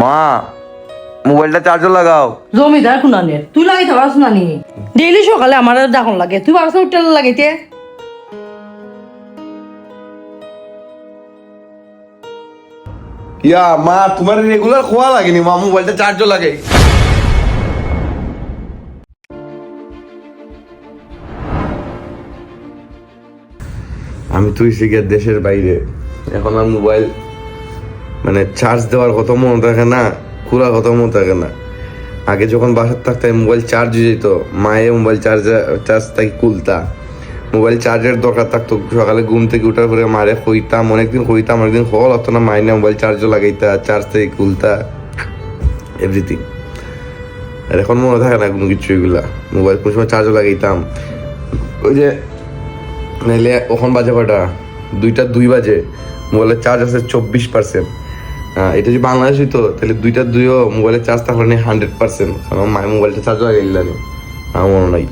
মা মোবাইলটা চার্জও লাগাও। জমিদার খুনানের তুই লাগাইতে পারছ না নি ডেইলি সকালে আমার দেখুন লাগে তুই পারছ উঠতে লাগাইতে ইয়া মা তোমার রেগুলার খোয়া লাগেনি মা মোবাইলটা চার্জও লাগে। আমি তুই শিখে দেশের বাইরে এখন আর মোবাইল মানে চার্জ দেওয়ার কত মনে থাকে না খোলা কত মনে থাকে না। আগে যখন বাসার থাকতাম মোবাইল চার্জ হয়ে যেত। মায়ে মোবাইল চার্জার চার্জ তাকে খুলতা। মোবাইল চার্জের দরকার থাকতো। সকালে ঘুম থেকে উঠার পরে মারে হইতাম অনেকদিন হইতাম অনেকদিন হল হতো না। মাইনে মোবাইল চার্জও লাগাইতা চার্জ থেকে খুলতা। এভরিথিং আর এখন মনে থাকে না কোনো কিছু এগুলা। মোবাইল কোন সময় চার্জও লাগাইতাম। ওই যে, নাইলে ওখান বাজে কটা দুইটা দুই বাজে। মোবাইলের চার্জ আছে চব্বিশ পার্সেন্ট এটা যদি বাংলাদেশ হইতো, তাহলে দুইটা দুইও মোবাইলের চার্জ থাকলে হান্ড্রেড পার্সেন্ট কারণ মায়ের মোবাইলটা চার্জ হয়ে লাগাইলানি আমার মনে নাই